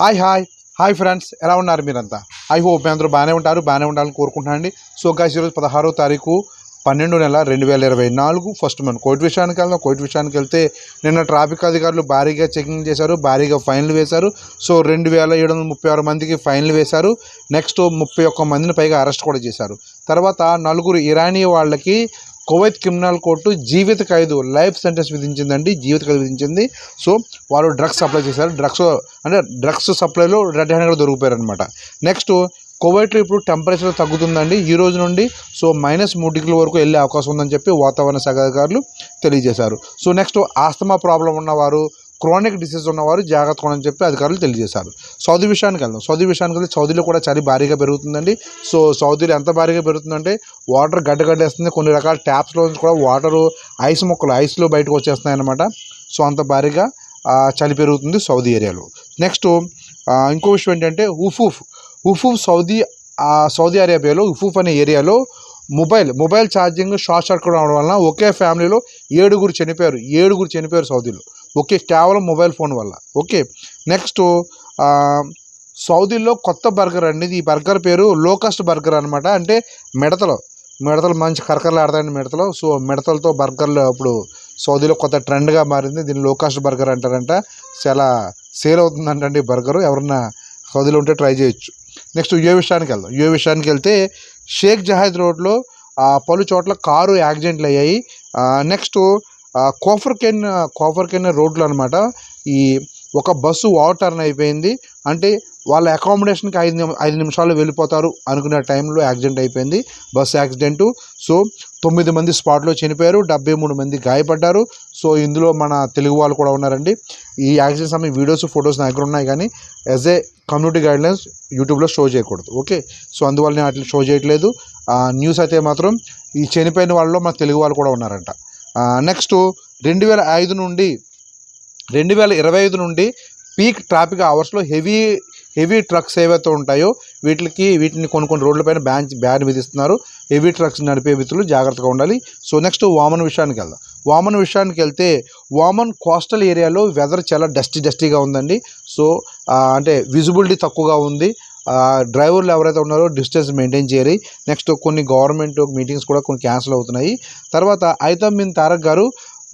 Hi hi. Hi friends ఎలా ఉన్నారు మీరంతా? ఐ హోప్ మీ అందరూ బాగానే ఉంటారు బాగానే ఉండాలని కోరుకుంటున్నాను అండి సో గాయస్ ఈరోజు పదహారో తారీఖు. పన్నెండు నెల రెండు వేల ఇరవై నాలుగు ఫస్ట్ మనం కోర్టు విషయానికి వెళ్దాం. కోర్టు విషయానికి వెళ్తే నిన్న ట్రాఫిక్ అధికారులు భారీగా చెకింగ్ చేశారు భారీగా ఫైన్లు వేశారు. సో రెండు వేల ఏడు వందల ముప్పై ఆరు మందికి ఫైన్లు వేశారు. నెక్స్ట్ ముప్పై ఒక్క మందిని పైగా అరెస్ట్ కూడా చేశారు. తర్వాత నలుగురు ఇరానీ వాళ్ళకి కువైత్ క్రిమినల్ కోర్టు జీవిత ఖైదు లైఫ్ సెంటెన్స్ విధించిందండి. జీవిత ఖైదు విధించింది. సో వారు డ్రగ్స్ సప్లై చేశారు. డ్రగ్స్ అంటే డ్రగ్స్ సప్లైలో రెడ్ హ్యాండ్గా దొరికిపోయారు అనమాట నెక్స్ట్ కువైట్లో ఇప్పుడు టెంపరేచర్ తగ్గుతుందండి. ఈ రోజు నుండి సో మైనస్ మూడు డిగ్రీల వరకు వెళ్ళే అవకాశం ఉందని చెప్పి వాతావరణ శాఖ అధికారులు తెలియజేశారు. సో నెక్స్ట్ ఆస్తమా ప్రాబ్లం ఉన్నవారు క్రానిక్ డిసీజ్ ఉన్నవారు జాగ్రత్త కొనని చెప్పి అధికారులు తెలియజేశారు. సౌదీ విషయానికి వెళ్దాం. సౌదీ విషయానికి వెళ్తే సౌదీలో కూడా చలి భారీగా పెరుగుతుందండి. సో సౌదీలో ఎంత భారీగా పెరుగుతుందంటే వాటర్ గడ్డగడ్డేస్తుంది. కొన్ని రకాల ట్యాప్స్లో నుంచి కూడా వాటరు ఐస్ మొక్కలు ఐస్లో బయటకు వచ్చేస్తున్నాయి అన్నమాట. సో అంత భారీగా చలి పెరుగుతుంది సౌదీ ఏరియాలో. నెక్స్ట్ ఇంకో విషయం ఏంటంటే ఉఫూఫ్ ఉఫూఫ్ సౌదీ సౌదీ అరేబియాలో ఉఫూఫ్ అనే ఏరియాలో mobile mobile charging short circuit అవడం వలన ఒకే ఫ్యామిలీలో ఏడుగురు చనిపోయారు ఏడుగురు చనిపోయారు సౌదీలో. ఓకే కేవలం మొబైల్ ఫోన్ వల్ల. ఓకే నెక్స్ట్ సౌదీలో కొత్త బర్గర్ అండి ఈ బర్గర్ పేరు లోకస్ట్ బర్గర్ అనమాట అంటే మిడతలు మిడతలు మంచి కరకరలు ఆడతాయండి మిడతలు. సో మిడతలతో బర్గర్లు ఇప్పుడు సౌదీలో కొత్త ట్రెండ్గా మారింది. దీన్ని లోకాస్ట్ బర్గర్ అంటారంట. చాలా సేల్ అవుతుందంటండి ఈ బర్గర్. ఎవరన్నా సౌదీలో ఉంటే ట్రై చేయొచ్చు. నెక్స్ట్ ఏ విషయానికి వెళ్దాం. ఏ విషయానికి వెళ్తే షేక్ జహాద్ రోడ్లో పలు చోట్ల కారు యాక్సిడెంట్లు అయ్యాయి. నెక్స్ట్ కోఫర్కెన్ కోఫర్కెన్ రోడ్లు అనమాట ఈ ఒక బస్సు ఓవర్ టర్న్ అయిపోయింది. అంటే వాళ్ళ అకామిడేషన్కి ఐదు ఐదు నిమిషాలు వెళ్ళిపోతారు అనుకునే టైంలో యాక్సిడెంట్ అయిపోయింది. బస్సు యాక్సిడెంటు సో తొమ్మిది మంది స్పాట్లో చనిపోయారు. డెబ్బై మూడు మంది గాయపడ్డారు. సో ఇందులో మన తెలుగు వాళ్ళు కూడా ఉన్నారండి. ఈ యాక్సిడెంట్ సమయం వీడియోస్ ఫొటోస్ నా దగ్గర ఉన్నాయి కానీ యాజ్ ఏ కమ్యూనిటీ గైడ్లైన్స్ యూట్యూబ్లో షో చేయకూడదు. ఓకే సో అందువల్ల నేను అట్లా షో చేయట్లేదు. ఆ, న్యూస్ అయితే మాత్రం ఈ చనిపోయిన వాళ్ళలో మన తెలుగు వాళ్ళు కూడా ఉన్నారంట. నెక్స్ట్ రెండు వేల ఐదు నుండి రెండు వేల ఇరవై ఐదు నుండి పీక్ ట్రాఫిక్ అవర్స్లో హెవీ హెవీ ట్రక్స్ ఏవైతే ఉంటాయో వీటికి వీటిని కొన్ని కొన్ని రోడ్లపైన బ్యాన్ బ్యాన్ విధిస్తున్నారు. హెవీ ట్రక్స్ నడిపే వ్యక్తులు జాగ్రత్తగా ఉండాలి. సో నెక్స్ట్ వామన్ విషయానికి వెళ్దాం. వామన్ విషయానికి వెళ్తే వామన్ కోస్టల్ ఏరియాలో వెదర్ చాలా డస్టీ డస్టీగా ఉందండి. సో అంటే విజిబిలిటీ తక్కువగా ఉంది. డ్రైవర్లు ఎవరైతే ఉన్నారో డిస్టెన్స్ మెయింటైన్ చేయాలి. నెక్స్ట్ కొన్ని గవర్నమెంట్ మీటింగ్స్ కూడా కొన్ని క్యాన్సిల్ అవుతున్నాయి. తర్వాత అయితే బిన్ తారక్ గారు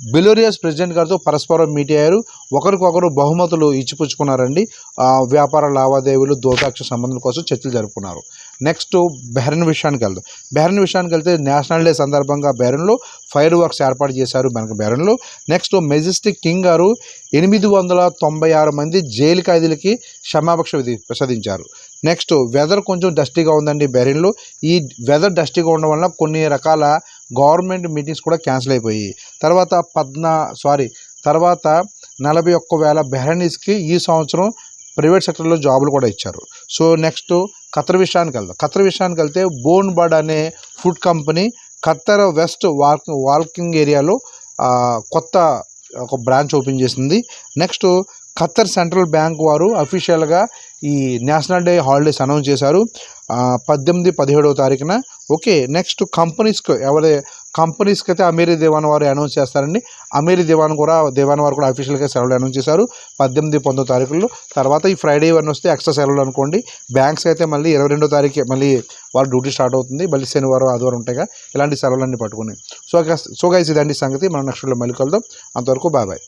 బెలోరియస్ ప్రెసిడెంట్ గారితో పరస్పరం మీట్ అయ్యారు. ఒకరికొకరు బహుమతులు ఇచ్చిపుచ్చుకున్నారండి. వ్యాపార లావాదేవీలు ద్వైపాక్షిక సంబంధం కోసం చర్చలు జరుపుకున్నారు. నెక్స్ట్ బెహ్రన్ విషయానికి వెళ్దాం. బెహ్రన్ విషయానికి వెళ్తే నేషనల్ డే సందర్భంగా బెహ్రన్లో ఫైర్ వర్క్స్ ఏర్పాటు చేశారు మనకు బెహ్రన్లో. నెక్స్ట్ మెజిస్టిక్ కింగ్ గారు ఎనిమిది వందల తొంభై ఆరు మంది జైలు ఖైదీలకి క్షమాపక్ష విధి ప్రసాదించారు. నెక్స్ట్ వెదర్ కొంచెం డస్టీగా ఉందండి బెహ్రెన్లో. ఈ వెదర్ డస్టీగా ఉండడం వల్ల కొన్ని రకాల గవర్నమెంట్ మీటింగ్స్ కూడా క్యాన్సిల్ అయిపోయి తర్వాత పద్నా సారీ తర్వాత నలభై ఒక్క వేల బెహరనీస్కి ఈ సంవత్సరం ప్రైవేట్ సెక్టర్లో జాబులు కూడా ఇచ్చారు. సో నెక్స్ట్ ఖతర్ విషయానికి వెళ్దాం. ఖతర్ విషయానికి వెళ్తే బోన్ బర్డ్ అనే food company Qatar West Walk walking ఏరియాలో కొత్త ఒక బ్రాంచ్ ఓపెన్ చేసింది. నెక్స్ట్ ఖత్తర్ సెంట్రల్ బ్యాంక్ వారు అఫీషియల్గా ఈ నేషనల్ డే హాలిడేస్ అనౌన్స్ చేశారు. పద్దెనిమిది పదిహేడవ తారీఖున. ఓకే నెక్స్ట్ కంపెనీస్కి ఎవరి కంపెనీస్కి అయితే అమీరీ దివాన్ వారు అనౌన్స్ చేస్తారండి. అమీరీ దివాన్ కూడా దివాన్ వారు కూడా అఫీషియల్గా సెలవులు అనౌన్స్ చేశారు. పద్దెనిమిది పంతొమ్మిది తారీఖుల్లో. తర్వాత ఈ ఫ్రైడే ఇవన్నీ వస్తే ఎక్స్ట్రా సెలవులు అనుకోండి. బ్యాంక్స్ అయితే మళ్ళీ ఇరవై రెండో తారీఖు మళ్ళీ వారు డ్యూటీ స్టార్ట్ అవుతుంది. మళ్ళీ శనివారం ఆదివారం ఉంటాయిగా. ఇలాంటి సెలవులన్నీ పట్టుకుని. సో గైస్ సో గైస్ ఇదండి సంగతి. మనం నెక్స్ట్లో మళ్ళీ కలుద్దాం. అంతవరకు బాబాయ్